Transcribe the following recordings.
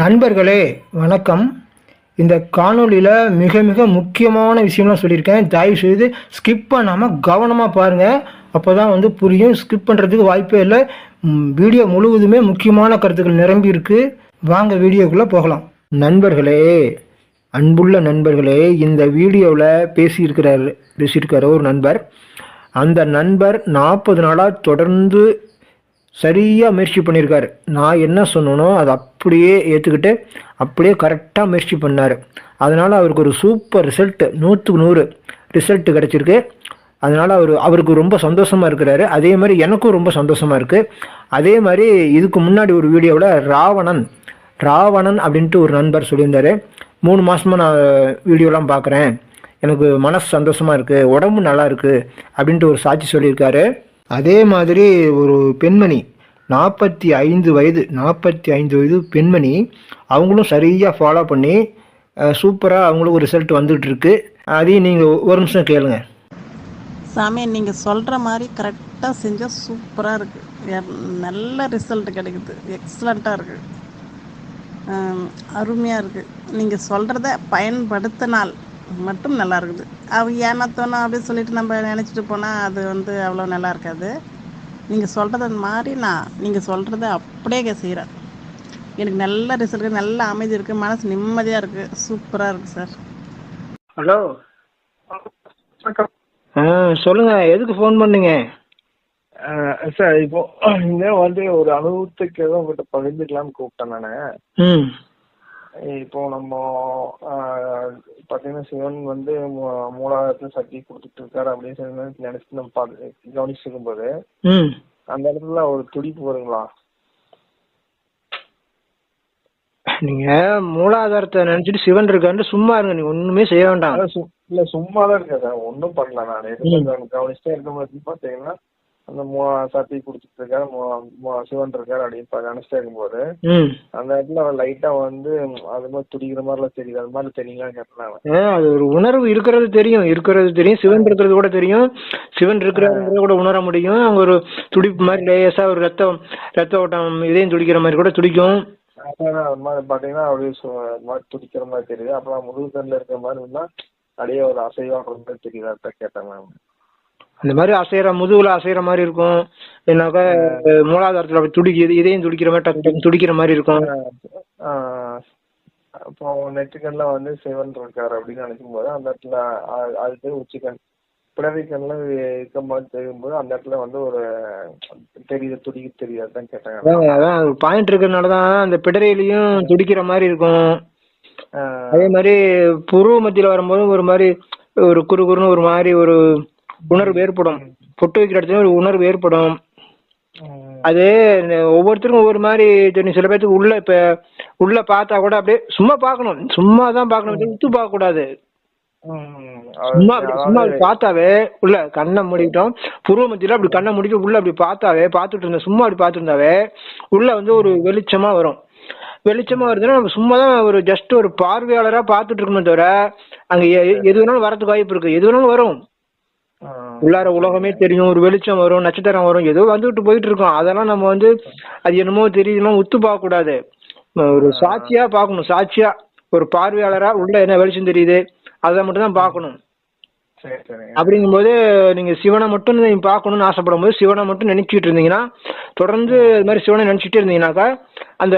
நண்பர்களே வணக்கம். இந்த காணொளியில் மிக மிக முக்கியமான விஷயம்லாம் சொல்லியிருக்கேன். தயவு செய்து ஸ்கிப் பண்ணாமல் கவனமாக பாருங்கள் அப்போ தான் வந்து புரியும். ஸ்கிப் பண்ணுறதுக்கு வாய்ப்பே இல்லை. வீடியோ முழுவதுமே முக்கியமான கருத்துக்கள் நிரம்பி இருக்குது வாங்க வீடியோக்குள்ளே போகலாம். நண்பர்களே அன்புள்ள நண்பர்களே இந்த வீடியோவில் பேசியிருக்கிறார் பேசியிருக்கார் ஒரு நண்பர். அந்த நண்பர் நாற்பது நாளாக தொடர்ந்து சரியாக முயற்சி பண்ணியிருக்காரு நான் என்ன சொன்னனோ அதை அப்படியே ஏற்றுக்கிட்டு அப்படியே கரெக்டாக முயற்சி பண்ணார். அதனால் அவருக்கு ஒரு சூப்பர் ரிசல்ட்டு நூற்றுக்கு நூறு ரிசல்ட்டு கிடச்சிருக்கு. அதனால் அவர் அவருக்கு ரொம்ப சந்தோஷமாக இருக்கிறாரு. அதே மாதிரி எனக்கும் ரொம்ப சந்தோஷமாக இருக்குது அதே மாதிரி இதுக்கு முன்னாடி ஒரு வீடியோவில் ராவணன் ராவணன் அப்படின்ட்டு ஒரு நண்பர் சொல்லியிருந்தார். மூணு மாதமாக நான் வீடியோலாம் பார்க்குறேன் எனக்கு மனசு சந்தோஷமாக இருக்குது உடம்பு நல்லா இருக்குது அப்படின்ட்டு ஒரு சாட்சி சொல்லியிருக்காரு. அதே மாதிரி ஒரு பெண்மணி நாற்பத்தி ஐந்து வயது நாற்பத்தி ஐந்து வயது பெண்மணி அவங்களும் சரியாக ஃபாலோ பண்ணி சூப்பராக அவங்களுக்கு ரிசல்ட் வந்துகிட்ருக்கு அதையும் நீங்கள் ஒரு நிமிஷம் கேளுங்க. சாமி நீங்கள் சொல்கிற மாதிரி கரெக்டாக செஞ்சால் சூப்பராக இருக்குது நல்ல ரிசல்ட் கிடைக்குது. எக்ஸலண்ட்டாக இருக்குது அருமையாக இருக்குது நீங்கள் சொல்கிறத பயன்படுத்தினால் மட்டும் நல்லா இருக்குது அவ ஏமாத்தணும் அப்படின்னு சொல்லிட்டு நம்ம நினச்சிட்டு போனால் அது வந்து அவ்வளோ நல்லா இருக்காது நீங்கள் சொல்கிறத மாதிரி நான் நீங்கள் சொல்கிறத அப்படியே செய்கிறேன் எனக்கு நல்ல ரிசல்ட் நல்ல அமைதி இருக்குது மனசு நிம்மதியாக இருக்குது சூப்பராக இருக்குது சார். ஹலோ ஆ சொல்லுங்கள் எதுக்கு ஃபோன் பண்ணீங்க? சார் இப்போ இந்த வந்து ஒரு அனுபவத்துக்கு உங்கள்கிட்ட பகிர்ந்துக்கலாம்னு கூப்பிட்டேன் நான். ம். இப்போ நம்ம ஆஹ் பார்த்தீங்கன்னா சிவன் வந்து மூலாதாரத்துல சக்தி கொடுத்துட்டு இருக்காரு அப்படின்னு நினைச்சு நம்ம பார்த்து கவனிச்சிருக்கும் போது ம். அந்த இடத்துல ஒரு துடிப்பு வருங்களா நீங்க மூலாதாரத்தை நினைச்சிட்டு சிவன் இருக்கான்னு சும்மா இருங்க நீங்க ஒண்ணுமே செய்ய வேண்டாம். இல்ல சும்மா தான் இருக்கேன் சார் ஒன்றும் பண்ணல நான். கவனிச்சுட்டே இருக்கும்போது பார்த்தீங்கன்னா அந்த மூ சக்தி கொடுத்துட்டு இருக்காரு சிவன் இருக்காரு அப்படின்னு நினைச்சிட்டே இருக்கும்போது அந்த இடத்துல லைட்டா வந்து அது மாதிரி துடிக்கிற மாதிரிலாம் தெரியுது. அது மாதிரி நான். ஆ, அது ஒரு உணர்வு இருக்கிறது தெரியும். இருக்கிறது தெரியும். சிவன் இருக்கிறது கூட தெரியும். சிவன் இருக்கிறது கூட உணர முடியும். அங்க ஒரு துடிப்பு மாதிரி லேசா ஒரு ரத்தம் ரத்த ஓட்டம் இதயம் துடிக்கிற மாதிரி கூட துடிக்கும். அது மாதிரி பாத்தீங்கன்னா அப்படியே மாதிரி துடிக்கிற மாதிரி தெரியுது. அப்புறம் தண்டுல இருக்கிற மாதிரி இருந்தா அப்படியே ஒரு மாதிரி தெரியுது. கேட்டேன் மேம் அந்த மாதிரி அசைற முதுகுல அசைற மாதிரி இருக்கும். இல்லைனாக்கா மூலாதாரத்துல அப்படி துடிக்குது இதயம் துடிக்கிற மாதிரி டக்கு டக்குன்னு துடிக்கிற மாதிரி இருக்கும். அப்போ நெற்றுக்கண்ல வந்து சிவன் இருக்காரு அப்படின்னு நினைக்கும் போது அந்த இடத்துல அது பேர் உச்சிக்கண். பிறவி இருக்க மாதிரி தெரியும்போது அந்த இடத்துல வந்து ஒரு தெரியுது துடிக்க தெரியுது அதான் கேட்டேன் அதான் பாயிண்ட் இருக்கிறதுனால தான் அந்த பிடரையிலையும் துடிக்கிற மாதிரி இருக்கும். அதே மாதிரி புருவ மத்தியில வரும்போது ஒரு மாதிரி ஒரு குறு குறுன்னு ஒரு மாதிரி ஒரு உணர்வு ஏற்படும். பொட்டு வைக்கிற இடத்துல ஒரு உணர்வு ஏற்படும். அது ஒவ்வொருத்தருக்கும் ஒவ்வொரு மாதிரி தெரியும். சில பேர்த்துக்கு உள்ள இப்ப உள்ள பார்த்தா கூட அப்படியே சும்மா பார்க்கணும். சும்மா தான் பார்க்கணும் உத்து பார்க்க கூடாது சும்மா சும்மா அப்படி பார்த்தாவே உள்ள கண்ணை மூடிட்டோம். புருவ மத்தியில அப்படி கண்ணை மூடிட்டு உள்ள அப்படி பார்த்தாவே பார்த்துட்டு இருந்த சும்மா அப்படி பார்த்துருந்தாவே உள்ள வந்து ஒரு வெளிச்சமா வரும். வெளிச்சமா வருதுன்னா நம்ம சும்மா தான் ஒரு ஜஸ்ட் ஒரு பார்வையாளரா பார்த்துட்டு இருக்கணும் தவிர அங்க எ- எது வேணாலும் வரதுக்கு வாய்ப்பு இருக்கு. எது வேணாலும் வரும். உள்ளார உலகமே தெரியும் ஒரு வெளிச்சம் வரும் நட்சத்திரம் வரும் ஏதோ வந்துட்டு போயிட்டு இருக்கோம் அதெல்லாம் நம்ம வந்து அது என்னமோ தெரியுமோ உத்து பார்க்க கூடாது ஒரு சாட்சியா பார்க்கணும் சாட்சியா. ஒரு பார்வையாளரா உள்ள என்ன வெளிச்சம் தெரியுது அதை மட்டும் தான் பார்க்கணும். சரி சரி. அப்படிங்கும்போது நீங்க சிவனை மட்டும் நீங்க பார்க்கணும்னு ஆசைப்படும் போது சிவனை மட்டும் நினைச்சிட்டு இருந்தீங்கன்னா தொடர்ந்து இது மாதிரி சிவனை நினைச்சிட்டே இருந்தீங்கன்னாக்கா அந்த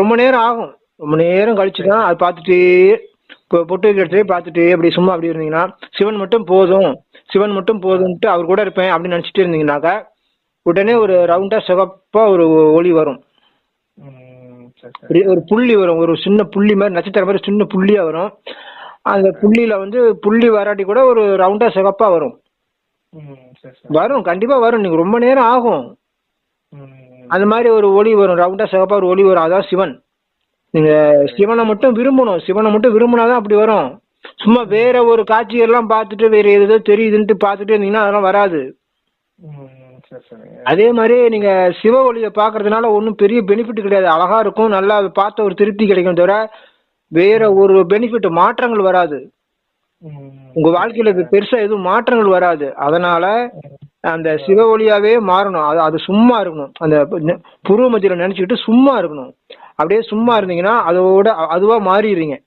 ரொம்ப நேரம் ஆகும். ரொம்ப நேரம் கழிச்சு தான் அது பார்த்துட்டே பொட்டு வைக்கிறதே பார்த்துட்டே அப்படி சும்மா அப்படி இருந்தீங்கன்னா சிவன் மட்டும் போதும். சிவன் மட்டும் போதும்ட்டு அவர் கூட இருப்பேன் அப்படின்னு நினைச்சிட்டே இருந்தீங்கன்னாக்கா உடனே ஒரு ரவுண்டா சிவப்பா ஒரு ஒளி வரும். ஒரு புள்ளி வரும். ஒரு சின்ன புள்ளி மாதிரி நட்சத்திரம் மாதிரி சின்ன புள்ளியா வரும். அந்த புள்ளியில வந்து புள்ளி வராட்டி கூட ஒரு ரவுண்டா சிவப்பா வரும். வரும் கண்டிப்பா வரும். நீங்க ரொம்ப நேரம் ஆகும். அந்த மாதிரி ஒரு ஒளி வரும். ரவுண்டா சிவப்பா ஒரு ஒளி வரும். அதான் சிவன். நீங்க சிவனை மட்டும் விரும்பணும். சிவனை மட்டும் விரும்பினாதான் அப்படி வரும். சும்மா வேற ஒரு காட்சியெல்லாம் பார்த்துட்டு வேற ஏதோ தெரியுதுன்ட்டு பார்த்துட்டு இருந்தீங்கன்னா அதெல்லாம் வராது. அதே மாதிரி நீங்க சிவ ஒளியை பார்க்கறதுனால ஒன்றும் பெரிய பெனிஃபிட் கிடையாது. அழகா இருக்கும் நல்லா அதை பார்த்த ஒரு திருப்தி கிடைக்கும் தவிர வேற ஒரு பெனிஃபிட் மாற்றங்கள் வராது. உங்க வாழ்க்கையில பெருசா எதுவும் மாற்றங்கள் வராது. அதனால அந்த சிவ ஒளியாவே மாறணும். அது அது சும்மா இருக்கணும். அந்த புருவ மத்தியில நினைச்சுக்கிட்டு சும்மா இருக்கணும். அப்படியே சும்மா இருந்தீங்கன்னா அதோட அதுவா மாறிடுறீங்க.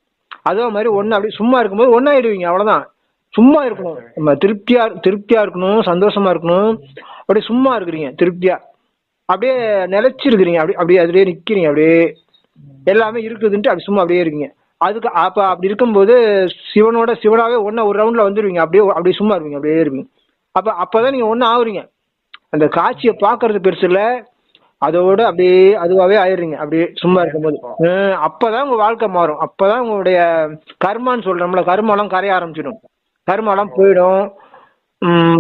அதே மாதிரி ஒன்று அப்படியே சும்மா இருக்கும்போது ஒன்னாயிடுவீங்க அவ்வளவுதான். சும்மா இருக்கணும். நம்ம திருப்தியா திருப்தியா இருக்கணும் சந்தோஷமா இருக்கணும். அப்படியே சும்மா இருக்கிறீங்க திருப்தியா. அப்படியே நிலைச்சிருக்கிறீங்க அப்படி அப்படியே அதுலயே நிக்கிறீங்க அப்படியே. எல்லாமே இருக்குதுன்ட்டு அப்படி சும்மா அப்படியே இருக்கீங்க. அதுக்கு அப்ப அப்படி இருக்கும்போது சிவனோட சிவனாவே ஒன்னா ஒரு ரவுண்ட்ல வந்துருவீங்க அப்படியே அப்படியே சும்மா இருப்பீங்க அப்படியே இருப்பீங்க. அப்ப அப்பதான் நீங்க ஒண்ணு ஆகுறீங்க. அந்த காட்சியை பாக்குறது பெருசு இல்லை. அதோட அப்படியே அதுவாவே ஆயிடுறீங்க. அப்படியே சும்மா இருக்கும்போது. அப்பதான் உங்க வாழ்க்கை மாறும். அப்பதான் உங்களுடைய கர்மான்னு சொல்றோம்ல கர்மாலாம் கரைய ஆரம்பிச்சிடும். கர்மாலாம் போயிடும்.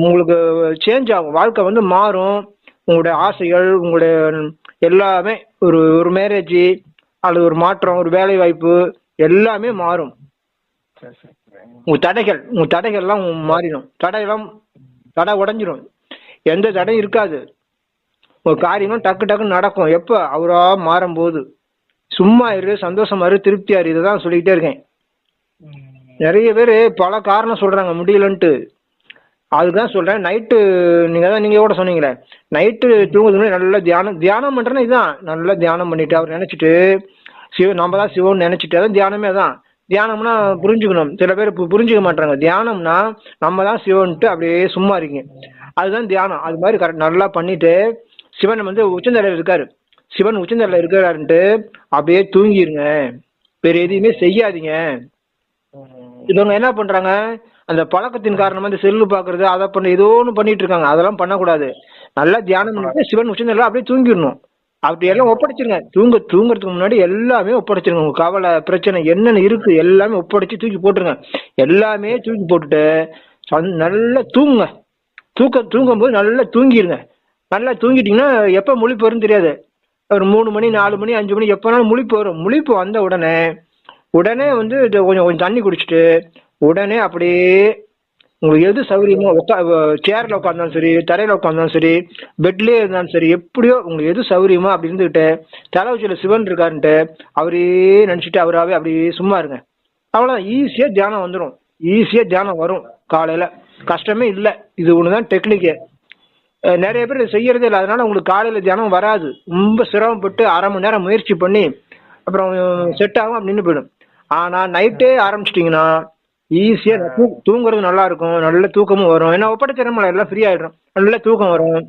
உங்களுக்கு சேஞ்ச் ஆகும். வாழ்க்கை வந்து மாறும். உங்களுடைய ஆசைகள் உங்களுடைய எல்லாமே ஒரு ஒரு மேரேஜ் அல்லது ஒரு மாற்றம் ஒரு வேலை வாய்ப்பு எல்லாமே மாறும். உங்க தடைகள் உங்க தடைகள்லாம் மாறிடும். தடையெல்லாம் தடை உடைஞ்சிரும் எந்த தடையும் இருக்காது. ஒரு காரியமும் டக்கு டக்குன்னு நடக்கும். எப்போ? அவரா மாறும்போது. சும்மா இரு சந்தோஷமா இரு திருப்தியா இரு இதை சொல்லிக்கிட்டே இருக்கேன். நிறைய பேர் பல காரணம் சொல்றாங்க முடியலன்ட்டு. அதுதான் சொல்றேன் நைட்டு நீங்க தான் நீங்க கூட சொன்னீங்களே நைட்டு தூங்குறதுக்கு நல்லா தியானம் தியானம் பண்றேன்னா இதுதான். நல்லா தியானம் பண்ணிட்டு அவர் நினைச்சிட்டு சிவ நம்ம தான் சிவன் நினைச்சிட்டு அதான் தியானமே தான் தியானம்னா புரிஞ்சுக்கணும். சில பேர் பு- புரிஞ்சுக்க மாட்டாங்க. தியானம்னா நம்ம தான் சிவன்ட்டு அப்படியே சும்மா இருக்கீங்க. அதுதான் தியானம். அது மாதிரி கரெக்ட் நல்லா பண்ணிட்டு சிவன் வந்து உச்சந்தலையில் இருக்காரு. சிவன் உச்சந்தலையில் இருக்கிறாருன்ட்டு அப்படியே தூங்கிருங்க. வேற எதையுமே செய்யாதீங்க. இவங்க என்ன பண்றாங்க? அந்த பழக்கத்தின் காரணமா இந்த செல்லு பாக்குறது அதை பண்ண ஏதோ ஒன்று பண்ணிட்டு இருக்காங்க. அதெல்லாம் பண்ணக்கூடாது. நல்லா தியானம் பண்ணிட்டு சிவன் உச்சந்தலையில் அப்படியே தூங்கிடணும். அப்படி எல்லாம் ஒப்படைச்சிருங்க. தூங்க தூங்குறதுக்கு முன்னாடி எல்லாமே ஒப்படைச்சிருங்க. உங்க கவலை பிரச்சனை என்னென்ன இருக்கு எல்லாமே ஒப்படைச்சு தூக்கி போட்டுருங்க. எல்லாமே தூக்கி போட்டுட்டு நல்லா தூங்குங்க. தூக்க தூங்கும்போது நல்லா தூங்கிடுங்க நல்லா தூங்கிட்டீங்கன்னா எப்போ முழிப்பு வரும்னு தெரியாது. ஒரு மூணு மணி நாலு மணி அஞ்சு மணி எப்போனாலும் முழிப்பு வரும். முழிப்பு வந்த உடனே உடனே வந்து இது கொஞ்சம் கொஞ்சம் தண்ணி குடிச்சிட்டு உடனே அப்படியே உங்களுக்கு எது சௌகரியமோ உட்கா சேர்ல உட்காந்தாலும் சரி தரையில உட்காந்தாலும் சரி பெட்லயே இருந்தாலும் சரி எப்படியோ உங்களுக்கு எது சௌகரியமோ அப்படி இருந்துகிட்டு தலை உச்சியில சிவன் இருக்காருன்ட்டு அவரே நினைச்சிட்டு அவராகவே அப்படியே சும்மா இருங்க. அவ்வளோ ஈஸியா தியானம் வந்துடும் ஈஸியா தியானம் வரும். காலையில. கஷ்டமே இல்லை. இது ஒண்ணுதான் டெக்னிக்கு டெக்னிக்கே நிறைய பேர் செய்யறது செய்யறதே இல்லை. அதனால உங்களுக்கு காலையில தியானம் வராது. ரொம்ப சிரமப்பட்டு அரை மணி நேரம் முயற்சி பண்ணி அப்புறம் செட் ஆகும் அப்படி நின்று போயிடும். ஆனா நைட்டே ஆரம்பிச்சிட்டிங்கன்னா ஈஸியா தூங்குறது நல்லா இருக்கும். நல்ல தூக்கமும் வரும். ஏன்னா ஒப்படைச்சிடமல எல்லாம் ஃப்ரீ ஆயிடும். நல்ல தூக்கம் வரும்.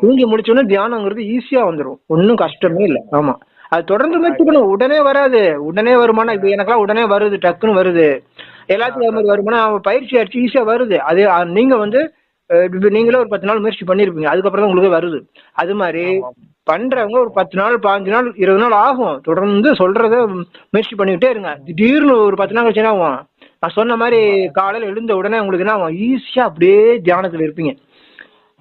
தூங்கி முடிச்சோடனே தியானங்கிறது ஈஸியா வந்துடும் ஒன்றும் கஷ்டமே இல்லை. ஆமா. அது தொடர்ந்து முயற்சிக்கணும் உடனே வராது. உடனே வருமானா இப்போ எனக்கெல்லாம் உடனே வருது டக்குன்னு வருது. எல்லாத்துக்கும் வருமானம் அவன் பயிற்சி அடிச்சு ஈஸியா வருது. அது நீங்க வந்து இப்ப நீங்களே ஒரு பத்து நாள் முயற்சி பண்ணிருப்பீங்க. அதுக்கப்புறம் தான் உங்களுக்கு வருது. அது மாதிரி பண்றவங்க ஒரு பத்து நாள் பாஞ்சு நாள் இருபது நாள் ஆகும். தொடர்ந்து சொல்றத முயற்சி பண்ணிக்கிட்டே இருங்க. திடீர்னு ஒரு பத்து நாள் கழிச்சு ஆகும்? நான் சொன்ன மாதிரி காலையில எழுந்த உடனே உங்களுக்கு என்ன ஆகும்? ஈஸியா அப்படியே தியானத்துல இருப்பீங்க.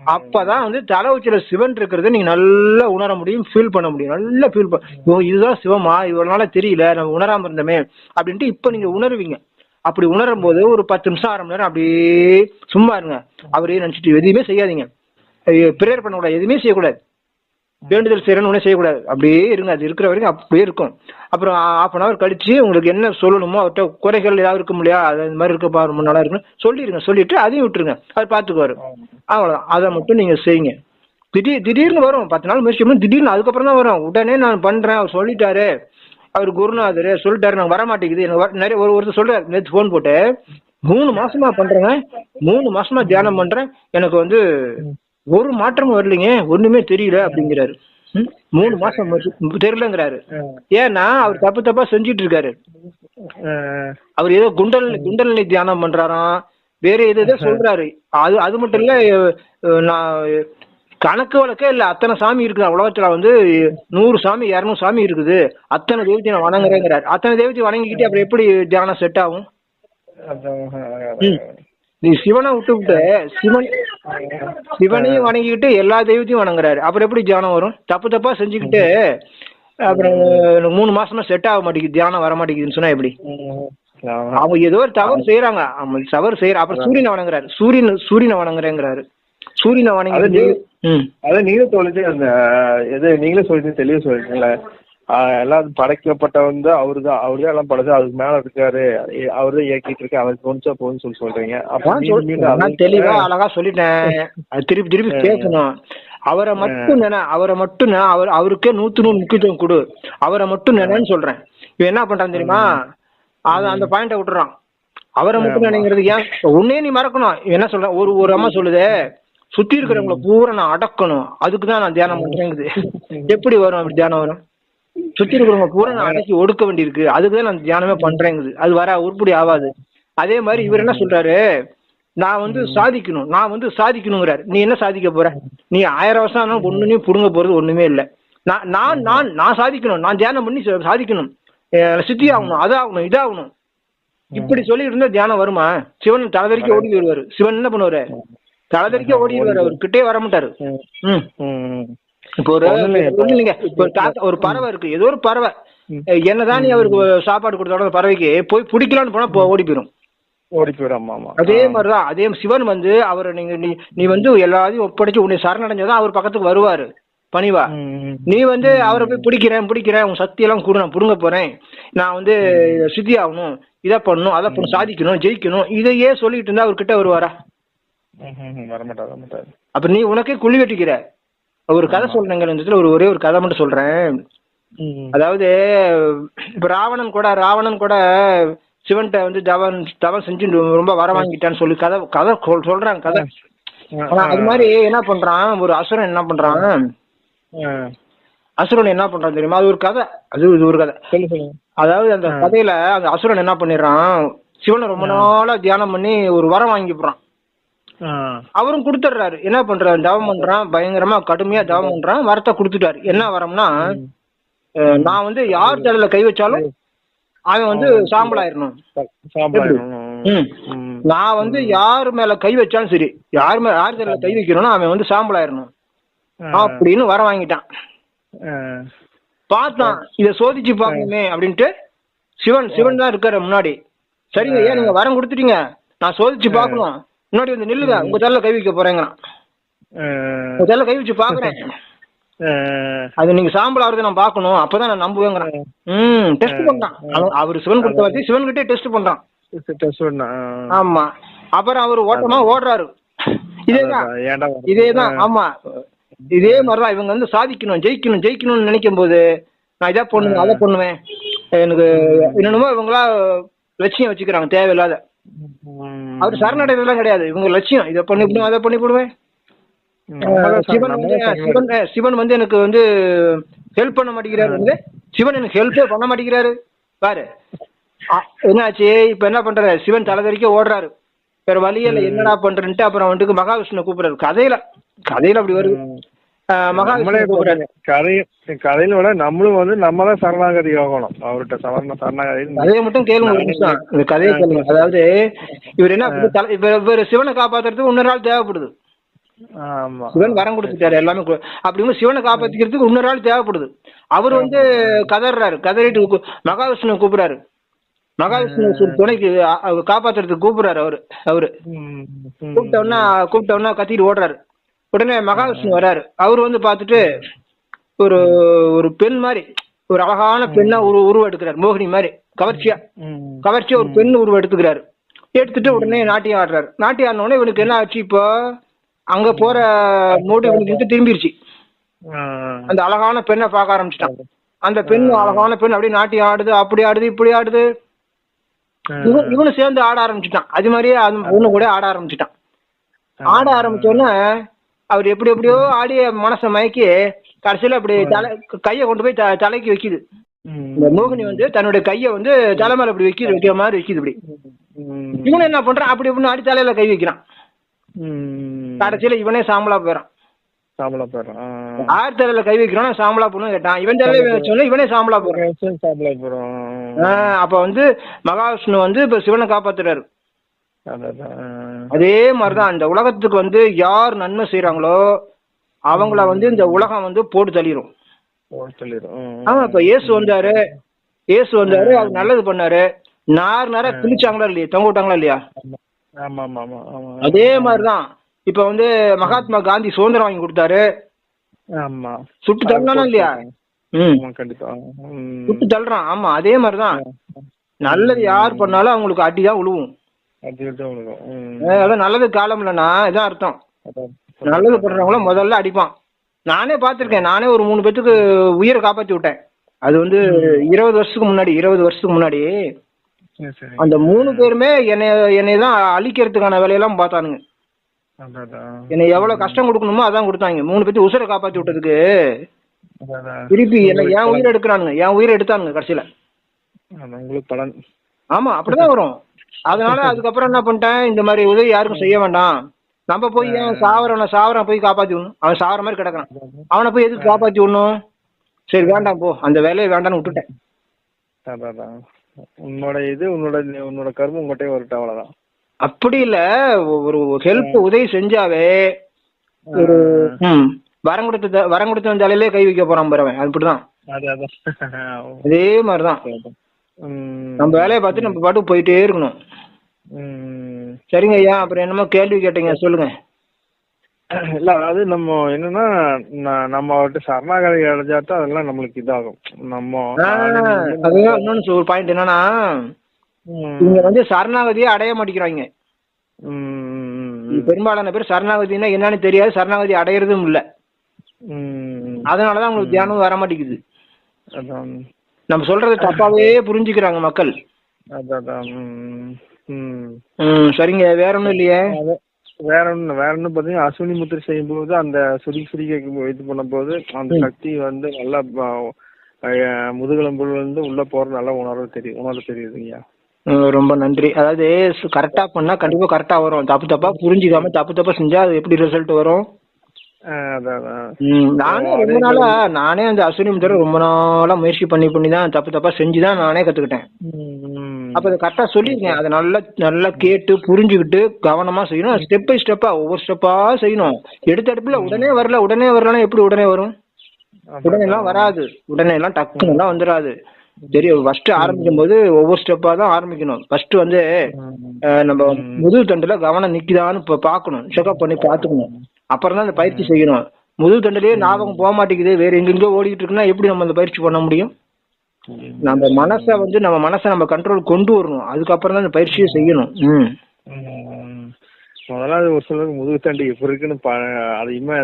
அப்பதான் வந்து தலை உச்சியில சிவன் இருக்கிறத நீங்க நல்லா உணர முடியும் ஃபீல் பண்ண முடியும். நல்லா ஃபீல் பண்ண இதுதான் சிவமா? இவ்வளவு நாளா தெரியல நம்ம உணராம இருந்தோமே அப்படின்ட்டு இப்ப நீங்க உணர்வீங்க. அப்படி உணரும் போது ஒரு பத்து நிமிஷம் அரை மணி நேரம் அப்படியே சும்மா இருங்க. அவரே நினைச்சிட்டு எதுவுமே செய்யாதீங்க. ப்ரேயர் பண்ணக்கூடாது எதுவுமே செய்யக்கூடாது. வேண்டுதல் செய்யறேன்னு ஒன்றும் செய்யக்கூடாது. அப்படியே இருங்க அது இருக்கிற வரைக்கும் அப்படியே இருக்கும். அப்புறம் ஆஃப் அன் ஹவர் கழிச்சு உங்களுக்கு என்ன சொல்லணுமோ அவர்கிட்ட குறைகள் ஏதாவது இருக்கும் இல்லையா? அது இந்த மாதிரி இருக்கப்பா ரொம்ப நல்லா இருக்குன்னு சொல்லிடுங்க சொல்லிட்டு அதையும் விட்டுருங்க. அவர் பார்த்துக்குவாரு. அவ்வளோதான் அதை மட்டும் நீங்க செய்யுங்க. திடீர் திடீர்னு வரும். பத்து நாள் முயற்சி பண்ணி திடீர்னு அதுக்கப்புறம் தான் வரும். உடனே நான் பண்றேன் அவர் சொல்லிட்டாரு. அவர் குருநாதர் சொல்லிட்டாரு நான் வர மாட்டேங்குது எனக்கு நிறைய ஒரு ஒருத்தர் சொல்றாரு நேற்று ஃபோன் போட்டு மூணு மாசமா பண்றேங்க மூணு மாசமா தியானம் பண்றேன் எனக்கு வந்து ஒரு மாற்றமும் வரலைங்க ஒண்ணுமே தெரியல அப்படிங்கிறாரு. மூணு மாசம் தெரியலங்கிறாரு. ஏன்னா அவர் தப்பு தப்பா செஞ்சிட்டு இருக்காரு அவர் ஏதோ குண்டல் குண்டலினி தியானம் பண்றாராம் வேற ஏதோ ஏதோ சொல்றாரு. அது அது மட்டும் இல்ல நான் கணக்கு வழக்கே இல்ல. அத்தனை சாமி இருக்குது. உலகத்துல வந்து நூறு சாமி இரநூறு சாமி இருக்குது. அத்தனை தெய்வத்தை நான் வணங்குறேங்கிறாரு. அத்தனை தெய்வத்தை வணங்கிக்கிட்டு அப்புறம் எப்படி தியானம் செட் ஆகும். நீ சிவனை விட்டு விட்டு சிவன் சிவனையும் வணங்கிக்கிட்டு எல்லா தெய்வத்தையும் வணங்குறாரு. அப்புறம் எப்படி தியானம் வரும்? தப்பு தப்பா செஞ்சுக்கிட்டு அப்புறம் மூணு மாசமா செட் ஆக மாட்டேங்குது. தியானம் வர மாட்டேங்குதுன்னு சொன்னா எப்படி? அவங்க ஏதோ ஒரு தவறு செய்யறாங்க அவங்க தவறு செய்யற அப்புறம் சூரியனை வணங்குறாரு. சூரியன் சூரியனை வணங்குறேங்கிறாரு. சூரியனை வணங்கி அதான் நீங்களும் சொல்லிட்டு அந்த இது நீங்களே சொல்லிட்டு தெளிவா சொல்லிட்டீங்களே எல்லாம் படைக்கப்பட்ட வந்து அவரு தான் அவரு தான் எல்லாம் படைச்சு அதுக்கு மேல இருக்காரு. அவரு தான் இயக்கிட்டு இருக்கு அவருக்கு தோணுச்சா போகுதுன்னு சொல்லி சொல்றீங்க. தெளிவா அழகா சொல்லிட்டேன். திருப்பி திருப்பி கேட்கணும் அவரை மட்டும் நினை அவரை மட்டும் அவர் அவருக்கே நூத்து நூறு முக்கியத்துவம் கொடு. அவரை மட்டும் நினைன்னு சொல்றேன். இவன் என்ன பண்றான் தெரியுமா? அது அந்த பாயிண்ட விட்டுறான். அவரை மட்டும் நினைக்கிறது ஏன்? உன்னே நீ மறக்கணும். இவன் என்ன சொல்ற ஒரு ஒரு அம்மா சொல்லுதே. சுத்தி இருக்கிறவங்கள பூரா நான் அடக்கணும். அதுக்கு தான் நான் தியானம் பண்றேங்குது எப்படி வரும் அப்படி தியானம் வரும்? சுத்தி இருக்கிறவங்க பூரா நான் அடக்கி ஒடுக்க வேண்டியிருக்கு. அதுக்கு தான் நான் தியானமே பண்றேங்குது. அது வர உருப்படி ஆகாது அதே மாதிரி இவர் என்ன சொல்றாரு? நான் வந்து சாதிக்கணும். நான் வந்து சாதிக்கணுங்கிறாரு. நீ என்ன சாதிக்க போற? நீ ஆயிரம் வருஷம் ஆனாலும் ஒண்ணுமே புடுங்க போறது ஒண்ணுமே இல்ல. நான் நான் நான் நான் சாதிக்கணும். நான் தியானம் பண்ணி சாதிக்கணும். சித்தி ஆகணும் அதாகணும் இதாகணும் இப்படி சொல்லி இருந்தா தியானம் வருமா? சிவன் தலைவரிக்க ஓடி வருவாரு சிவன் என்ன பண்ணுவாரு? தலைவரிக்க ஓடிடுவாரு அவர் கிட்டே வர மாட்டாரு. இப்போ ஒரு இல்லைங்க. ஒரு தாத்தா ஒரு பறவை இருக்கு. ஏதோ ஒரு பறவை. என்னதான் நீ அவருக்கு சாப்பாடு கொடுத்தாலும் அந்த பறவைக்கு போய் பிடிக்கலான்னு போனா ஓடி போயிடும் ஓடி போயிடும் ஆமா அதே மாதிரிதான். அதே சிவன் வந்து அவரை நீங்க நீ நீ வந்து எல்லாத்தையும் ஒப்படைச்சு உன்னை சரணடைஞ்சதான் அவர் பக்கத்துக்கு வருவாரு. பணிவா. நீ வந்து அவரை போய் பிடிக்கிறேன் பிடிக்கிறேன். உன் சக்தி எல்லாம் கூட. நான் புடுங்க போறேன். நான் வந்து சித்தி ஆகணும். இதை பண்ணணும் அதை பண்ணணும் சாதிக்கணும் ஜெயிக்கணும். இதையே சொல்லிட்டு இருந்தா அவர் கிட்ட வருவாரா? வரமாட்டார் நீ உனக்கே குழி வெட்டிக்கிற. ஒரு கதை சொல்றேங்க இந்த இடத்துல ஒரு ஒரே ஒரு கதை மட்டும் சொல்றேன். அதாவது இப்ப ராவணன் கூட ராவணன் கூட சிவன்கிட்ட வந்து தவன் தவம் செஞ்சு ரொம்ப வர வாங்கிட்டான்னு சொல்லி கதை கதை சொல்- சொல்றாங்க கதை. ஆனா அது மாதிரி என்ன பண்றான்? ஒரு அசுரன் என்ன பண்றான். அசுரன் என்ன பண்றான் தெரியுமா? அது ஒரு கதை. அது இது ஒரு கதை. அதாவது அந்த கதையில அந்த அசுரன் என்ன பண்ணிடுறான்? சிவனை ரொம்ப நாளா தியானம் பண்ணி ஒரு வரம் வாங்கி ஆ அவரும் கொடுத்துட்றாரு. என்ன பண்றாரு? தவம் பண்றான் பயங்கரமா கடுமையா தவம் பண்றான் வரத்தை கொடுத்துட்டாரு. என்ன வரம்னா நான் வந்து யார் தலையில கை வச்சாலும் அவன் வந்து சாம்பல் ஆயிரணும் சாப்பிடலாம் ம். ம். நான் வந்து யார் மேல கை வச்சாலும் சரி யார் மேல யார் தலையில கை வைக்கிறோனோ அவன் வந்து சாம்பல் ஆயிரணும் அப்படின்னு வர வாங்கிட்டான். பார்த்தான். இத சோதிச்சு பார்க்கணுமே அப்படின்ட்டு சிவன் சிவன் தான் இருக்காரு முன்னாடி. சரிங்க ஏன் நீங்க வரம் கொடுத்துட்டீங்க? நான் சோதிச்சு பார்க்கணும். முன்னாடி வந்து நில்லுங்க உங்க தலையில கை வைக்க போறேங்கிறான். உங்க தலையில கை வச்சு பாக்குறேன். அது நீங்க சாம்பல் ஆகுறத நான் பார்க்கணும் அப்பதான் நான் நம்புவேங்கிறான். ம் டெஸ்ட் பண்றான். அவர் சிவன் கொடுத்த வச்சு சிவன் கிட்டே டெஸ்ட் பண்றான். டெஸ்ட் பண்ணா ஆமா. அப்புறம் அவர் ஓட்டமா ஓடுறாரு. இதேதான் இதேதான் ஆமா. இதே மாதிரிதான் இவங்க வந்து சாதிக்கணும் ஜெயிக்கணும் ஜெயிக்கணும்னு நினைக்கும் போது நான் இதை பண்ணுவேன் அதை பண்ணுவேன். எனக்கு என்னென்னமோ இவங்களா லட்சியம் வச்சுக்கிறாங்க தேவையில்லாத. அவர் சரணடைறதுலாம் கிடையாது. இவங்க லட்சியம். இதை பண்ணி விடுவேன் அதை பண்ணி விடுவேன். சிவன் சிவன் வந்து எனக்கு வந்து ஹெல்ப் பண்ண மாட்டேங்கிறாரு. வந்து சிவன் எனக்கு ஹெல்ப்பே பண்ண மாட்டேங்கிறாரு. பாரு. என்னாச்சு? இப்ப என்ன பண்றாரு சிவன் தலை வரைக்கும் ஓடுறாரு. வேற வழியே இல்லை. என்னடா பண்றேன்ட்டு அப்புறம் வந்துட்டு மகாவிஷ்ணு கூப்பிடுறாரு. கதையில கதையில அப்படி வருது. அஹ், மகாவிஷ்ணு கூப்பிடுறாரு கதை கதையில விட நம்மளும் வந்து நம்ம தான் சரணாகதி ஆகணும். அவர்கிட்ட சரண சரணாகதி கதையை மட்டும் கேளுங்க இந்த கதையை கேளுங்க. அதாவது இவர் என்ன இவர் சிவனை காப்பாத்துறதுக்கு இன்னொரு ஆள் தேவைப்படுது. சிவன் வரம் கொடுத்துட்டாரு எல்லாமே அப்படிங்கும்போது சிவனை காப்பாத்திக்கிறதுக்கு இன்னொரு ஆள் தேவைப்படுது. அவர் வந்து கதறாரு கதறிட்டு மகாவிஷ்ணு கூப்பிடுறாரு. மகாவிஷ்ணு துணைக்கு காப்பாத்துறதுக்கு கூப்பிடுறாரு அவரு அவரு. உடனே கூப்பிட்ட உடனே கத்திட்டு ஓடுறாரு. உடனே மகாவிஷ்ணு வராரு. அவர் வந்து பார்த்துட்டு ஒரு ஒரு பெண் மாதிரி ஒரு அழகான பெண்ணா ஒரு உருவம் எடுக்கிறாரு மோகினி மாதிரி கவர்ச்சியா. கவர்ச்சியா ஒரு பெண் உருவம் எடுத்துக்கிறாரு. எடுத்துட்டு உடனே நாட்டியம் ஆடுறாரு. நாட்டியம் ஆடின உடனே இவனுக்கு என்ன ஆச்சு இப்போ? அங்க போற மூடு இவனுக்கு இங்க திரும்பிருச்சு. அந்த அழகான பெண்ணை பார்க்க ஆரம்பிச்சிட்டாங்க அந்த பெண் அழகான பெண் அப்படியே நாட்டியம் ஆடுது அப்படி ஆடுது இப்படி ஆடுது. இவனும் இவனு சேர்ந்து ஆட ஆரம்பிச்சிட்டான். அது மாதிரியே அந்த பொண்ணு கூட ஆட ஆரம்பிச்சிட்டான். ஆட ஆரம்பிச்சோன்னே அவர் எப்படி எப்படியோ ஆடி மனசை மயக்கி கடைசியில அப்படி தலை கையை கொண்டு போய் தலைக்கு வைக்குது. இந்த மோகினி வந்து தன்னுடைய கையை வந்து தலை மேல இப்படி வைக்கிது வைக்கிற மாதிரி வைக்குது இப்படி. ம். இவனு என்ன பண்றான்? அப்படி இப்படின்னு ஆடி தலையில கை வைக்கிறான். கடைசியில இவனே சாம்பலா போயிடான் சாம்பலா போயிடும். ஆறு தலையில கை வைக்கிறான் சாம்பலா போகணும் கேட்டான். இவன் தலையில வச்சோன்னே இவனே சாம்பலா போறான் சாம்பலா போயிடும் ஆஹ் அப்ப வந்து மகாவிஷ்ணு வந்து இப்ப சிவனை காப்பாத்துறாரு. அதே மாதிரிதான் இந்த உலகத்துக்கு வந்து யார் நன்மை செய்யறாங்களோ அவங்கள வந்து இந்த உலகம் வந்து போட்டு தள்ளிரும். ஓ, சொல்லிடும் ம். ஆமா இப்ப இயேசு வந்தாரு. இயேசு வந்தாரு அவர் நல்லது பண்ணாரு. நார் நேரம் கிழிச்சாங்களா இல்லையா? தொங்க விட்டாங்களா இல்லையா? ஆமா ஆமா ஆமா ஆமா அதே மாதிரிதான் இப்ப வந்து மகாத்மா காந்தி சுதந்திரம் வாங்கி கொடுத்தாரு. ஆமா. சுட்டு தள்ளனா இல்லையா. சுட்டு தள்ளுறான் ஆமா அதே மாதிரிதான். நல்லது யார் பண்ணாலும் அவங்களுக்கு அடிதான் விழுவும் அதான் நல்லது காலம் இல்லைன்னா இதான் அர்த்தம். நல்லது பண்றவங்கள முதல்ல அடிப்பான். நானே பார்த்துருக்கேன் நானே ஒரு மூணு பேத்துக்கு உயிரை காப்பாற்றி விட்டேன். அது வந்து இருபது வருஷத்துக்கு முன்னாடி இருபது வருஷத்துக்கு முன்னாடி. அந்த மூணு பேருமே என்னை என்னை தான் அழிக்கிறதுக்கான வேலையெல்லாம் பார்த்தானுங்க. என்னை எவ்வளவு கஷ்டம் கொடுக்கணுமோ அதான் கொடுத்தாங்க. மூணு பேத்து உசுரை காப்பாற்றி விட்டதுக்கு. திருப்பி என்ன என் உயிரை எடுக்கிறானுங்க. என் உயிரை எடுத்தானுங்க கடைசியில. அதான் உங்களுக்கு பலன். ஆமா அப்படிதான் வரும். அதனால அதுக்கப்புறம் என்ன பண்ணிட்டேன் இந்த மாதிரி உதவி யாருக்கும் செய்ய வேண்டாம். நம்ம போய் ஏன் சாவரவனை சாவரன் போய் காப்பாத்தி விடணும். அவன் சாவர மாதிரி கிடக்குறான். அவனை போய் எதுக்கு காப்பாத்தி விடணும்? சரி வேண்டாம் போ. அந்த வேலையை வேண்டாம்னு விட்டுட்டேன். அதான் உன்னோட இது உன்னோட உன்னோட கருமம் உங்கள்கிட்டயே வரட்டும் அவ்வளோதான் அப்படி இல்ல. ஒரு ஹெல்ப் உதவி செஞ்சாவே ஒரு வரம் கொடுத்த வரம் கொடுத்த தலையிலே கை வைக்க போறான் பாருவன் அப்படிதான் அது மாதிரிதான். நம்ம வேலையை பார்த்து நம்ம பாட்டுக்கு போயிட்டே இருக்கணும். சரிங்க ஐயா அப்புறம் என்னமோ கேள்வி கேட்டீங்க சொல்லுங்க. இல்ல அதாவது நம்ம என்னன்னா நம்ம அவர்கிட்ட சரணாகதி அடைஞ்சாட்டும் அதெல்லாம் நம்மளுக்கு இதாகும். நம்ம அதுதான் இன்னொன்னு ஒரு பாயிண்ட் என்னன்னா இங்க வந்து சரணாகதியே அடைய மாட்டேங்கிறாங்க. பெரும்பாலான பேர் சரணாகதினா என்னன்னு தெரியாது சரணாகதி அடையறதும் இல்ல. அதனாலதான் அவங்களுக்கு தியானம் வர மாட்டேங்குது நம்ம சொல்றது தப்பாவே புரிஞ்சுக்கிறாங்க மக்கள். சரிங்க. வேற ஒண்ணும் இல்லையே? வேற ஒண்ணு வேற ஒண்ணு பாத்தீங்கன்னா அஸ்வினி முத்திரை செய்யும்போது அந்த சுருக்கி சுருக்கி இது பண்ணும்போது அந்த சக்தி வந்து நல்லா முதுகெலும்புல இருந்து உள்ள போற நல்ல உணர்வு தெரியும். உணர்வு தெரியுதுங்கய்யா ரொம்ப நன்றி. அதாவது கரெக்டா பண்ணா கண்டிப்பா கரெக்டா வரும். தப்பு தப்பா புரிஞ்சுக்காம தப்பு தப்பா செஞ்சா அது எப்படி ரிசல்ட் வரும்? நானே ரொம்ப நாளா நானே அந்த அஸ்வினி முத்திரை ரொம்ப நாளா முயற்சி பண்ணி பண்ணி தான் தப்பு தப்பா செஞ்சுதான் நானே கத்துக்கிட்டேன். அப்ப அதை கரெக்டா சொல்லிருக்கேன். அதை நல்லா நல்லா கேட்டு புரிஞ்சுக்கிட்டு கவனமா செய்யணும். ஸ்டெப் பை ஸ்டெப்பா ஒவ்வொரு ஸ்டெப்பா செய்யணும். எடுத்த எடுப்புல உடனே வரல உடனே வரலன்னா எப்படி உடனே வரும்? உடனே எல்லாம் வராது. உடனே எல்லாம் டக்குன்னு எல்லாம் வந்துடாது தெரியும் ஃபர்ஸ்ட் ஆரம்பிக்கும் போது ஒவ்வொரு ஸ்டெப்பா தான் ஆரம்பிக்கணும். ஃபர்ஸ்ட் வந்து நம்ம முதுகு தண்டுல கவனம் நிக்குதான்னு பாக்கணும் செக்அப் பண்ணி பாத்துக்கணும் அப்புறம் தான் அந்த பயிற்சி செய்யணும். முதுகு தண்டுலயே ஞாபகம் போக மாட்டேங்குது. வேற எங்கெங்கயோ ஓடிட்டு இருக்குன்னா எப்படி நம்ம அந்த பயிற்சி பண்ண முடியும்? நம்ம மனசை வந்து நம்ம மனசை நம்ம கண்ட்ரோல் கொண்டு வரணும். அதுக்கப்புறம் தான் அந்த பயிற்சியை செய்யணும். ம். ம். முதல்ல அது ஒரு சிலருக்கு முதுகு தண்டு எப்படி இருக்குன்னு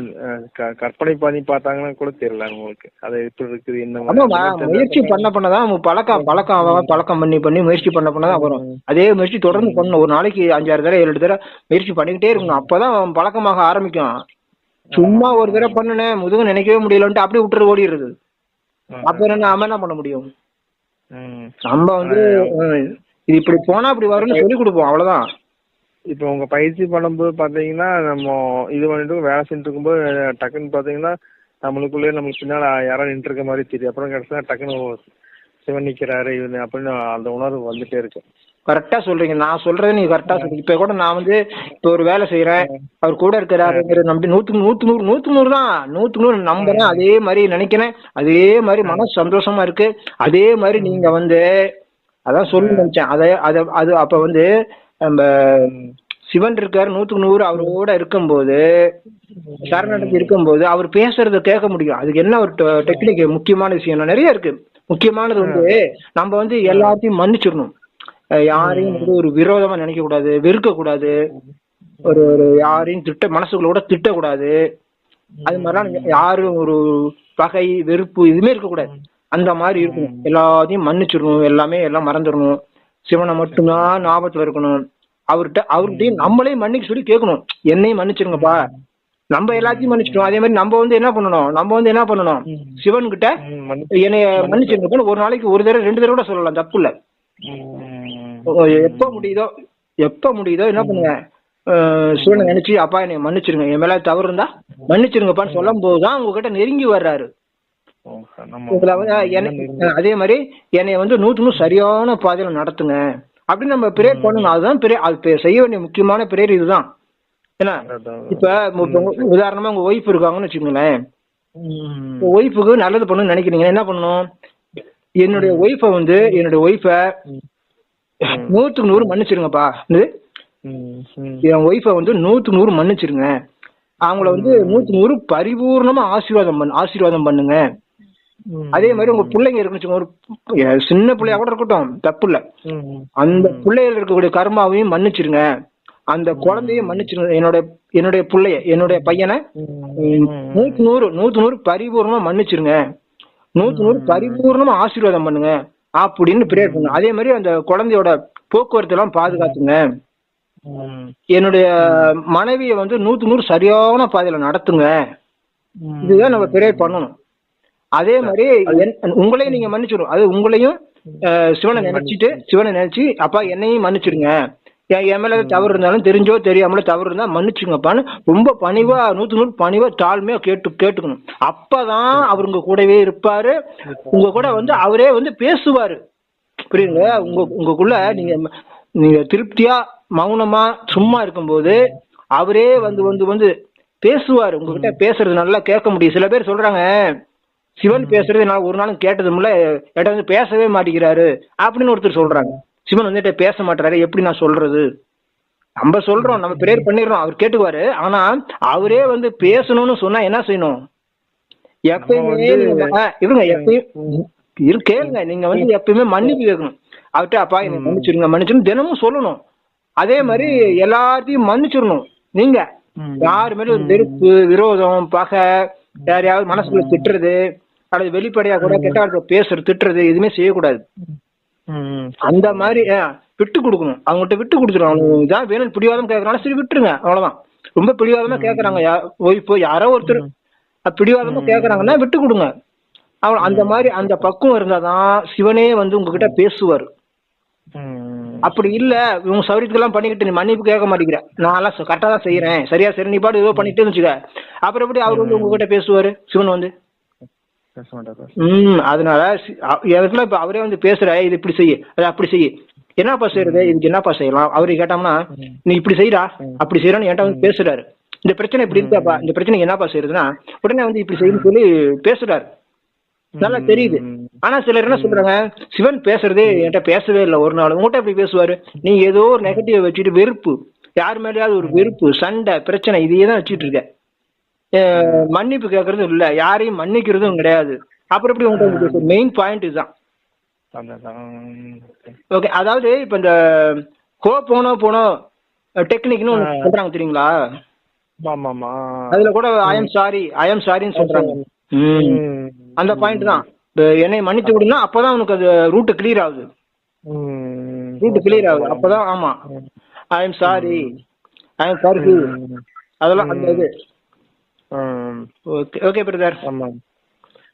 அஹ், க- கற்பனை பண்ணி பார்த்தாங்கன்னா கூட தெரியல உங்களுக்கு அது எப்படி இருக்குது என்ன முயற்சி பண்ண பண்ணதான் பழக்கம் பழக்கம் பழக்கம் பண்ணி பண்ணி முயற்சி பண்ண பண்ணதான் வரும். அதே முயற்சி தொடர்ந்து பண்ணணும். ஒரு நாளைக்கு அஞ்சாறு தடவை ஏழு தடவை முயற்சி பண்ணிக்கிட்டே இருக்கணும். அப்பதான் அவன் பழக்கமாக ஆரம்பிக்கும். சும்மா ஒரு தடவை பண்ணுனேன் முதுகு நினைக்கவே முடியலன்ட்டு அப்படியே விட்டுறது ஓடிடுறது. அப்ப என்ன நாம என்ன பண்ண முடியும். நம்ம வந்து இது இப்படி போனா இப்படி வரும்னு சொல்லி கொடுப்போம். அவ்வளவுதான். இப்போ உங்க பயிற்சி பண்ணும்போது பாத்தீங்கன்னா நம்ம இது பண்ணிட்டு வேலை செஞ்சுட்டு இருக்கும்போது டக்குன்னு பாத்தீங்கன்னா நம்மளுக்குள்ளே நம்மளுக்கு பின்னால யாரோ நின்று இருக்க மாதிரி தெரியும். அப்புறம் கடைசியா டக்குன்னு சிவன் நிக்கிறாரு இவன் அப்படின்னு அந்த உணர்வு வந்துட்டே இருக்கு கரெக்டா சொல்றீங்க. நான் சொல்றதை நீங்க கரெக்டா சொல்றீங்க. இப்ப கூட நான் வந்து இப்ப ஒரு வேலை செய்யறேன் அவர் கூட இருக்கிறாருங்கிற நம்பி நூத்துக்கு நூத்து நூறு நூத்துக்கு நூறு தான். நூத்துக்கு நூறு நம்புறேன். அதே மாதிரி நினைக்கிறேன். அதே மாதிரி மனசு சந்தோஷமா இருக்கு. அதே மாதிரி நீங்க வந்து அதான் சொல்ல நினைச்சேன். அதை அதை அது அப்ப வந்து நம்ம சிவன் இருக்காரு நூத்துக்கு நூறு அவரோட இருக்கும்போது சரணடைஞ்சு இருக்கும்போது அவர் பேசுறத கேட்க முடியும். அதுக்கு என்ன ஒரு டெக்னிக் முக்கியமான விஷயம் நிறைய இருக்கு. முக்கியமானது வந்து நம்ம வந்து எல்லாத்தையும் மன்னிச்சிடணும். யாரையும் வந்து ஒரு விரோதமா நினைக்க கூடாது வெறுக்க கூடாது ஒரு ஒரு யாரையும் திட்ட மனசுக்குள்ள கூட திட்டக்கூடாது. அது மாதிரிலாம் யாரும் ஒரு பகை வெறுப்பு எதுவுமே இருக்கக்கூடாது. அந்த மாதிரி இருக்கணும். எல்லாத்தையும் மன்னிச்சிடணும். எல்லாமே எல்லாம் மறந்துடணும். சிவனை மட்டும்தான் ஞாபகத்துல இருக்கணும். அவர்கிட்ட அவர்கிட்டயும் நம்மளே மன்னிக்க சொல்லி கேட்கணும். என்னையும் மன்னிச்சிருங்கப்பா. நம்ம எல்லாத்தையும் மன்னிச்சிட்டோம். அதே மாதிரி நம்ம வந்து என்ன பண்ணணும்? நம்ம வந்து என்ன பண்ணணும்? சிவன் கிட்ட என்னைய மன்னிச்சிருங்கப்பான்னு ஒரு நாளைக்கு ஒரு தடவை ரெண்டு தடவை கூட சொல்லலாம். தப்பு இல்ல. எப்ப முடியுதோ எப்ப முடியுதோ என்ன பண்ணுங்க சிவனை நினைச்சு அப்பா என்னை மன்னிச்சிருங்க. என் மேல தவறு இருந்தா மன்னிச்சிருங்கப்பான்னு சொல்லும் போதுதான் உங்ககிட்ட நெருங்கி வர்றாரு. அதே மாதிரி என்னைய வந்து நூத்து நூறு சரியான பாதையில நடத்துங்க. அப்படின்னு நம்ம பிரேயர் பண்ணணும். அதுதான் பிரே அது செய்ய வேண்டிய முக்கியமான பிரேயர் இதுதான். என்ன அதான். இப்ப உதாரணமா உங்க ஒய்ஃப் இருக்காங்கன்னு வச்சுக்கோங்களேன். ஒய்ஃபுக்கு நல்லது பண்ணணும்னு நினைக்கிறீங்க என்ன பண்ணணும்? என்னுடைய ஒய்ஃபை வந்து என்னுடைய ஒய்ஃபை நூத்துக்கு நூறு மன்னிச்சிருங்கப்பா. என் ஒய்ஃபை வந்து நூத்துக்கு நூறு மன்னிச்சிருங்க. அவங்கள வந்து நூத்துக்கு நூறு பரிபூர்ணமா ஆசீர்வாதம் பண்ணு ஆசீர்வாதம் பண்ணுங்க. அதே மாதிரி உங்க பிள்ளைங்க இருக்குன்னு ஒரு சின்ன பிள்ளையா கூட இருக்கட்டும் தப்பு இல்ல. அந்த பிள்ளைகள் இருக்கக்கூடிய கர்மாவையும் மன்னிச்சிருங்க. அந்த குழந்தைய மன்னிச்சிருங்க என்னோட என்னுடைய பிள்ளைய என்னுடைய பையனை நூத்து நூறு நூத்து நூறு பரிபூர்ணமா மன்னிச்சிருங்க. நூத்து நூறு பரிபூர்ணமா ஆசீர்வாதம் பண்ணுங்க. அப்படின்னு பிரேயர் பண்ணுங்க. அதே மாதிரி அந்த குழந்தையோட போக்குவரத்து எல்லாம் பாதுகாத்துங்க என்னுடைய மனைவியை வந்து நூத்து நூறு சரியான பாதையில நடத்துங்க. இதுதான் நம்ம பிரேயர் பண்ணணும். அதே மாதிரி என்- உங்களையும் நீங்க மன்னிச்சிடும் அது உங்களையும் சிவனை நினைச்சிட்டு சிவனை நினைச்சு அப்பா என்னையும் மன்னிச்சிடுங்க. என் மேல தவறு இருந்தாலும் தெரிஞ்சோ தெரியாமலோ தவறு இருந்தா மன்னிச்சுங்கப்பான்னு ரொம்ப பணிவா நூத்து நூறு பணிவா தாழ்மையா கேட்டு கேட்டுக்கணும். அப்பதான் அவர் உங்க கூடவே இருப்பாரு. உங்க கூட வந்து அவரே வந்து பேசுவாரு. புரியுங்க உங்க உங்களுக்குள்ள நீங்க நீங்க திருப்தியா மௌனமா சும்மா இருக்கும்போது அவரே வந்து வந்து வந்து பேசுவாரு. உங்ககிட்ட பேசுறது நல்லா கேட்க முடியும். சில பேர் சொல்றாங்க சிவன் பேசுறது நான் ஒரு நாளும் கேட்டதுமில்ல என்கிட்ட வந்து பேசவே மாட்டேங்கிறாரு. அப்படின்னு ஒருத்தர் சொல்றாங்க. சிவன் வந்து பேச மாட்டாரு எப்படி நான் சொல்றது? நம்ம சொல்றோம். நம்ம பிரேயர் பண்ணிடுறோம். அவர் கேட்டுக்குவாரு. ஆனா அவரே வந்து பேசணும்னு சொன்னா என்ன செய்யணும்? எப்பயுமே இருங்க. எப்பயும் இரு கேளுங்க. நீங்க வந்து எப்பயுமே மன்னிப்பு கேட்கணும். அவர்கிட்ட அப்பா என்னை மன்னிச்சிருங்க. மன்னிச்சிருங்க. தினமும் சொல்லணும். அதே மாதிரி எல்லாத்தையும் மன்னிச்சிடணும். நீங்க. யாரு மேல ஒரு வெறுப்பு விரோதம் பகை யாரையாவது மனசுக்குள்ள திட்டுறது அல்லது வெளிப்படையா கூட கெட்ட வார்த்தை பேசுறது திட்டுறது எதுவுமே செய்யக்கூடாது. அந்த மாதிரி விட்டு கொடுக்கணும். அவங்ககிட்ட விட்டு கொடுத்துரும். அவங்க இதான் வேணும் பிடிவாதம் கேட்கறாங்க சரி விட்டுருங்க. அவ்வளவுதான். ரொம்ப பிடிவாதமா ஓ, இப்போ யாரோ ஒருத்தர் பிடிவாதமா கேட்கறாங்கன்னா விட்டு கொடுங்க. அவ அந்த மாதிரி அந்த பக்குவம் இருந்தாதான் சிவனே வந்து உங்ககிட்ட பேசுவார். அப்படி இல்ல இவங்க சௌரியத்துக்கெல்லாம் பண்ணிக்கிட்டு நீ மன்னிப்பு கேட்க மாட்டேங்கிற. நான் எல்லாம் கரெக்டா தான் செய்யறேன் சரியா சரி நீ பாட்டு ஏதோ பண்ணிட்டு வச்சுக்க. அப்புறம் எப்படி அவர் வந்து உங்ககிட்ட பேசுவாரு சிவன் வந்து? பேச மாட்டாரு ம் அதனால எனக்குள்ள இப்ப அவரே வந்து பேசுற இது இப்படி செய்ய அது அப்படி செய்ய. என்னப்பா செய்யறது இதுக்கு என்னப்பா செய்யலாம்? அவரு கேட்டோம்னா நீ இப்படி செய்யறா அப்படி செய்யறான்னு என்கிட்ட வந்து பேசுறாரு. இந்த பிரச்சனை இப்படி இருக்காப்பா இந்த பிரச்சனை என்னப்பா செய்யறதுன்னா உடனே வந்து இப்படி செய்யணும்னு சொல்லி பேசுறாரு. நல்லா தெரியுது. ஆனா சிலர் என்ன சொல்றாங்க சிவன் பேசுறதே என்கிட்ட பேசவே இல்லை ஒரு நாள். உங்ககிட்ட எப்படி பேசுவாரு? நீ ஏதோ ஒரு நெகட்டிவ் வச்சுட்டு வெறுப்பு. யார் மேலேயாவது ஒரு வெறுப்பு சண்டை பிரச்சனை இதையே தான் வச்சுட்டு இருக்க. மன்னிப்பு கேட்கறதும் இல்ல. யாரையும் மன்னிக்கிறதும் கிடையாது. அப்புறம் எப்படி பேசுறது? மெயின் பாயிண்ட் இதுதான். ஓகே அதாவது இப்ப இந்த கோ போனோ போனோ டெக்னிக்னு ஒன்று சொல்றாங்க தெரியுங்களா? அதுல கூட I am sorry I am சாரின்னு சொல்றாங்க. அந்த பாயிண்ட் தான். என்னை மன்னித்து விடுனா அப்பதான் உனக்கு அது ரூட் கிளியர் ஆகுது. ரூட் கிளியர் ஆகுது. அப்பதான் ஆமா. I am sorry I am sorry அதெல்லாம் அந்த இது. ஓகே ஓகே பிரதர் ஆமா.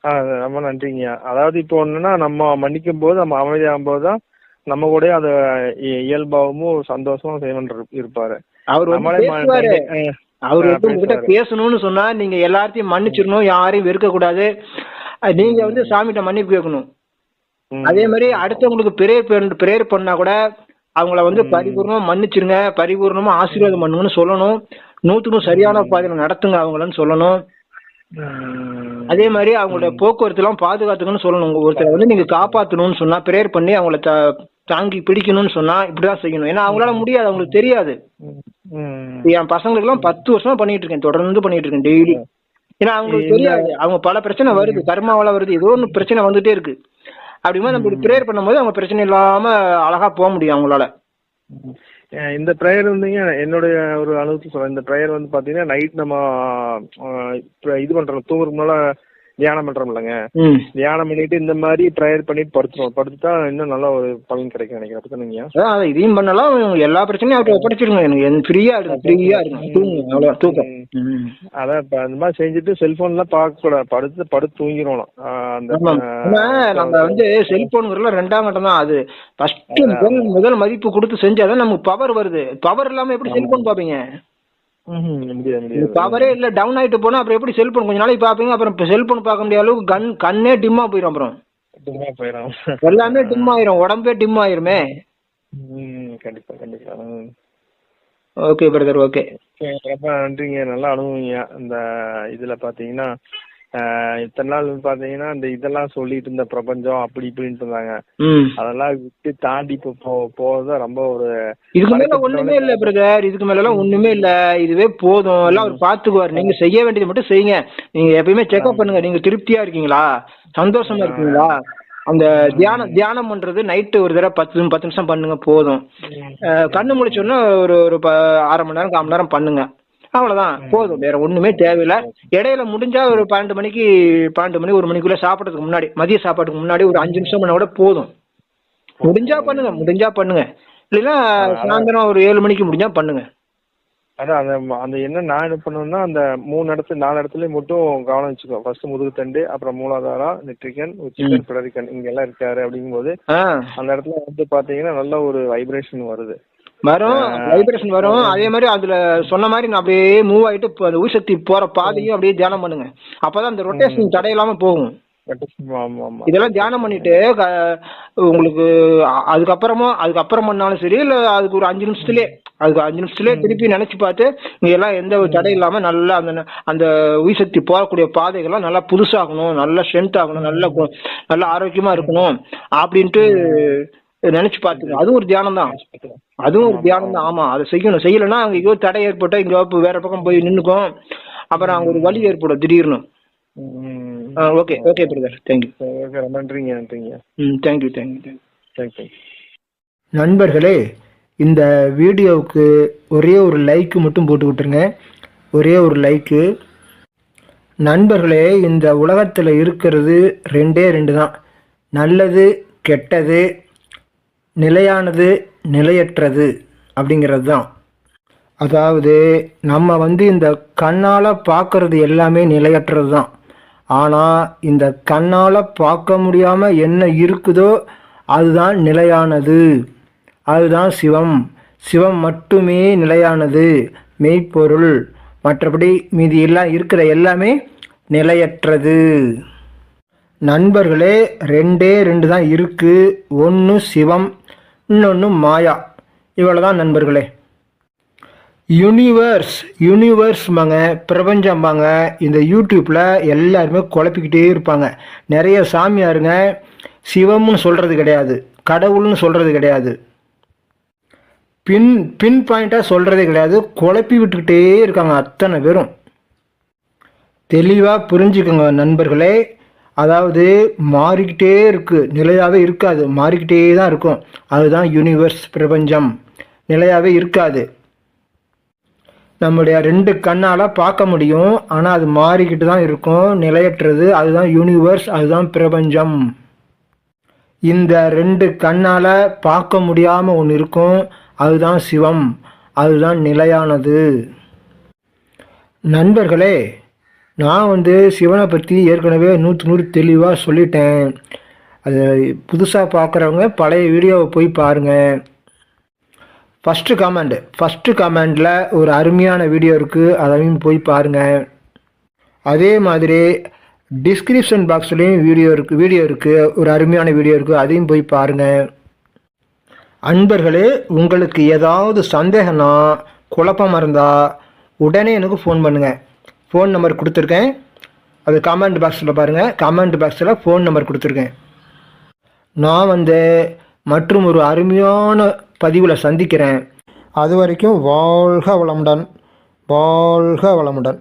ஆ ரொம்ப நன்றிங்க. அதாவது இப்போ ஒண்ணுன்னா நம்ம மன்னிக்கும் போது நம்ம அமைதியாகும் போது தான் நம்ம கூட அந்த இ- இயல்பாவும் சந்தோஷமா செய்வன் இருப்பாரு. அவர் நம்மளே அவர் வந்து உங்ககிட்ட. பேசணும்னு சொன்னா நீங்க எல்லாத்தையும் மன்னிச்சிடணும் யாரையும் வெறுக்க கூடாது நீங்க வந்து சாமிகிட்ட மன்னிப்பு கேட்கணும். அதே மாதிரி அடுத்தவங்களுக்கு பிரேயர் பிரேயர் பண்ணா கூட அவங்கள வந்து பரிபூர்ணமா மன்னிச்சிருங்க பரிபூர்ணமா ஆசீர்வாதம் பண்ணுங்கன்னு சொல்லணும். நூத்துக்கும் சரியான பாதையில நடத்துங்க அவங்களன்னு சொல்லணும். அதே மாதிரி அவங்களோட போக்குவரத்து எல்லாம் பாதுகாத்துக்கணும்னு சொல்லணும். ஒருத்தரை வந்து நீங்க காப்பாத்தணும்னு சொன்னா பிரேயர் பண்ணி அவங்கள தாங்கி பிடிக்கணும்னு சொன்னா இப்படிதான் செய்யணும். ஏன்னா அவங்களால முடியாது அவங்களுக்கு தெரியாது. என் பசங்களுக்கு எல்லாம் பத்து வருஷமா பண்ணிட்டு இருக்கேன். தொடர்ந்து பண்ணிட்டு இருக்கேன் டெய்லி ஏன்னா அவங்களுக்கு தெரியாது. அவங்க பல பிரச்சனை வருது. கர்மாவால வருது. ஏதோ ஒன்று பிரச்சனை வந்துட்டே இருக்கு. அப்படிமா நம்ம ப்ரேயர் பண்ணும்போது அவங்க பிரச்சனை இல்லாம அழகா போக முடியும் அவங்களால. இந்த ப்ரேயர் வந்துங்க என்னுடைய ஒரு அனுபவத்தை சொல்றேன். இந்த ப்ரேயர் வந்து பாத்தீங்கன்னா நைட் நம்ம இது பண்றோம். தூங்குறதுக்கு முன்னால தியானம் பண்றோம் இல்லைங்க தியானம் பண்ணிட்டு இந்த மாதிரி ப்ரேயர் பண்ணிட்டு படுத்துருவோம் படுத்துட்டா இன்னும் நல்ல ஒரு பலன் கிடைக்கும் நினைக்கிறேன். அதை இதையும் பண்ணலாம். எல்லா பிரச்சனையும் அவர்கிட்ட ஒப்படைச்சிருங்க. எனக்கு ஃப்ரீயா இருக்கு ஃப்ரீயா இருக்கு தூங்குங்க. அவ்வளோ தூக்கம். அதான் இப்ப அந்த மாதிரி செஞ்சுட்டு செல்போன்லாம் பார்க்க கூடாது படுத்து படுத்து தூங்கிடணும் அந்த நம்ம வந்து செல்போனுங்கிறதுல ரெண்டாம் கட்டம் தான் அது. ஃபர்ஸ்ட் முதல் முதல் மதிப்பு கொடுத்து செஞ்சாதான் நமக்கு பவர் வருது. பவர் இல்லாம எப்படி செல்போன் பாப்பீங்க பவரே இல்ல டவுன் ஆயிட்டு போனா அப்புறம் எப்படி செல்போன் கொஞ்ச நாளைக்கு பாப்பீங்க அப்புறம் செல்போன் பார்க்க முடியாத அளவுக்கு கண் கண்ணே டிம்மா போயிடும் அப்புறம். சுத்தமா போயிடும் எல்லாமே டிம் ஆயிரும் உடம்பே டிம் ஆயிருமே. கண்டிப்பா கண்டிப்பா. ஓகே பிரதர் ஓகே நன்றிங்க. நல்லா அனுபவிங்க. இந்த இதுல பாத்தீங்கன்னா இத்தனை நாள் பாத்தீங்கன்னா இந்த இதெல்லாம் சொல்லிட்டு இருந்த பிரபஞ்சம் அப்படி இப்படின்ட்டு இருந்தாங்க அதெல்லாம் விட்டு தாண்டி இப்போ போ போறது ரொம்ப ஒரு இதுக்கு மேல ஒண்ணுமே இல்ல பிரதர். இதுக்கு மேல எல்லாம் ஒண்ணுமே இல்ல. இதுவே போதும். எல்லாம் அவர் பாத்துக்குவார். நீங்க செய்ய வேண்டியது மட்டும் செய்யுங்க. நீங்க எப்பயுமே செக்அப் பண்ணுங்க. நீங்க திருப்தியா இருக்கீங்களா? சந்தோஷமா இருக்கீங்களா? அந்த தியானம் தியானம் பண்றது நைட்டு ஒரு தடவை பத்து பத்து நிமிஷம் பண்ணுங்க போதும். கண்ணு முழிச்சோன்னா ஒரு ஒரு அரை மணி நேரம் கால் மணி நேரம் பண்ணுங்க. அவ்வளவுதான். போதும். வேற ஒண்ணுமே தேவையில்ல. இடையில முடிஞ்சா ஒரு பன்னெண்டு மணிக்கு பன்னெண்டு மணி ஒரு மணிக்குள்ள சாப்பிட்றதுக்கு முன்னாடி மதிய சாப்பாட்டுக்கு முன்னாடி ஒரு அஞ்சு நிமிஷம் பண்ணா கூட போதும். முடிஞ்சா பண்ணுங்க முடிஞ்சா பண்ணுங்க. இல்லைன்னா சாயந்தரம் ஒரு ஏழு மணிக்கு முடிஞ்சா பண்ணுங்க. அதான் அந்த அந்த என்ன நான் என்ன பண்ணுவேன்னா அந்த மூணு இடத்துல நாலு இடத்துல மட்டும் கவனம் வச்சுக்கோ. ஃபர்ஸ்ட் முதுகுத்தண்டு அப்புறம் மூலாதாரம் நெற்றிக்கன் உச்சிக்கன் பிடரிக்கன் இங்க எல்லாம் இருக்காரு அப்படிங்கும்போது அந்த இடத்துல வந்து பாத்தீங்கன்னா நல்ல ஒரு வைப்ரேஷன் வருது. வரும் வைப்ரேஷன் வரும். அதே மாதிரி அதுல சொன்ன மாதிரி நான் அப்படியே மூவ் ஆயிட்டு அந்த உயிர்சக்தி போற பாதையும் அப்படியே தியானம் பண்ணுங்க. அப்பதான் அந்த ரொட்டேஷன் தடையில்லாம போகும். இதெல்லாம் தியானம் பண்ணிட்டு உங்களுக்கு அதுக்கப்புறமா அதுக்கப்புறம் பண்ணாலும் சரி இல்ல அதுக்கு ஒரு அஞ்சு நிமிஷத்துலயே அதுக்கு அஞ்சு நிமிஷத்துலயே திருப்பி நினைச்சு பார்த்து நீங்க எல்லாம் எந்த ஒரு தடை இல்லாம நல்லா அந்த அந்த உயிர்சக்தி போகக்கூடிய பாதைகள்லாம் நல்லா புதுசாகணும் நல்லா ஸ்ட்ரென்த் ஆகணும் நல்ல நல்ல ஆரோக்கியமா இருக்கணும் அப்படின்ட்டு நினைச்சு பார்த்துங்க அதுவும் ஒரு தியானம் தான். அதுவும் ஒரு தியானம் தான் ஆமா அதை செய்யணும். செய்யலைன்னா அங்க எங்கேயோ தடை ஏற்பட்டா போய் வேற பக்கம் போய் நின்னுக்கும். அப்புறம் அங்க ஒரு வலி ஏற்படும். திடீர்னு. Okay okay brother thank you சரி, ஓகே நன்றிங்க நன்றிங்க. ம் தேங்க்யூ தேங்க்யூ தேங்க்யூ நண்பர்களே இந்த வீடியோவுக்கு ஒரே ஒரு லைக்கு மட்டும் போட்டு விட்டுருங்க. ஒரே ஒரு லைக்கு நண்பர்களே இந்த உலகத்தில் இருக்கிறது ரெண்டே ரெண்டு தான். நல்லது கெட்டது நிலையானது நிலையற்றது அப்படிங்கிறது தான். அதாவது நம்ம வந்து இந்த கண்ணால் பார்க்கறது எல்லாமே நிலையற்றது தான். ஆனால் இந்த கண்ணால் பார்க்க முடியாமல் என்ன இருக்குதோ அதுதான் நிலையானது. அதுதான் சிவம். சிவம் மட்டுமே நிலையானது. மெய்ப்பொருள். மற்றபடி மீதி எல்லாம் இருக்கிற எல்லாமே நிலையற்றது. நண்பர்களே ரெண்டே ரெண்டு தான் இருக்குது ஒன்று சிவம் இன்னொன்று மாயா. இவ்வளோதான் நண்பர்களே. யூனிவர்ஸ் யூனிவர்ஸ்பாங்க பிரபஞ்சம்பாங்க இந்த யூடியூப்பில் எல்லாருமே குழப்பிக்கிட்டே இருப்பாங்க. நிறைய சாமியாருங்க சிவம்னு சொல்கிறது கிடையாது கடவுள்னு சொல்கிறது கிடையாது. பின் பின் பாயிண்ட்டாக சொல்கிறதே கிடையாது குழப்பி விட்டுக்கிட்டே இருக்காங்க அத்தனை பேரும். தெளிவாக புரிஞ்சுக்கோங்க நண்பர்களே அதாவது மாறிக்கிட்டே இருக்குது நிலையாகவே இருக்காது. மாறிக்கிட்டே தான் இருக்கும். அதுதான் யூனிவர்ஸ் பிரபஞ்சம். நிலையாகவே இருக்காது. நம்முடைய ரெண்டு கண்ணால் பார்க்க முடியும். ஆனால் அது மாறிக்கிட்டு தான் இருக்கும். நிலையற்றது அதுதான் யூனிவர்ஸ் அதுதான் பிரபஞ்சம். இந்த ரெண்டு கண்ணால் பார்க்க முடியாமல் ஒன்று இருக்கும். அதுதான் சிவம். அதுதான் நிலையானது. நண்பர்களே நான் வந்து சிவனை பற்றி ஏற்கனவே நூற்று நூறு தெளிவாக சொல்லிட்டேன். அது புதுசாக பார்க்குறவங்க பழைய வீடியோவை போய் பாருங்கள் ஃபஸ்ட்டு கமெண்ட் ஃபஸ்ட்டு கமெண்டில் ஒரு அருமையான வீடியோ இருக்குது அதையும் போய் பாருங்கள் அதே மாதிரி டிஸ்கிரிப்ஷன் பாக்ஸ்லேயும் வீடியோ இருக்குது வீடியோ இருக்குது ஒரு அருமையான வீடியோ இருக்குது அதையும் போய் பாருங்கள் அன்பர்களே உங்களுக்கு ஏதாவது சந்தேகம்னா குழப்பமாக இருந்தால் உடனே எனக்கு ஃபோன் பண்ணுங்கள் ஃபோன் நம்பர் கொடுத்துருக்கேன். அது கமெண்ட் பாக்ஸில் பாருங்கள் கமெண்ட் பாக்ஸில் ஃபோன் நம்பர் கொடுத்துருக்கேன். நான் வந்து மற்றும் ஒரு அருமையான பதிவில் சந்திக்கிறேன். அது வரைக்கும் வாழ்க வளமுடன். வாழ்க வளமுடன்.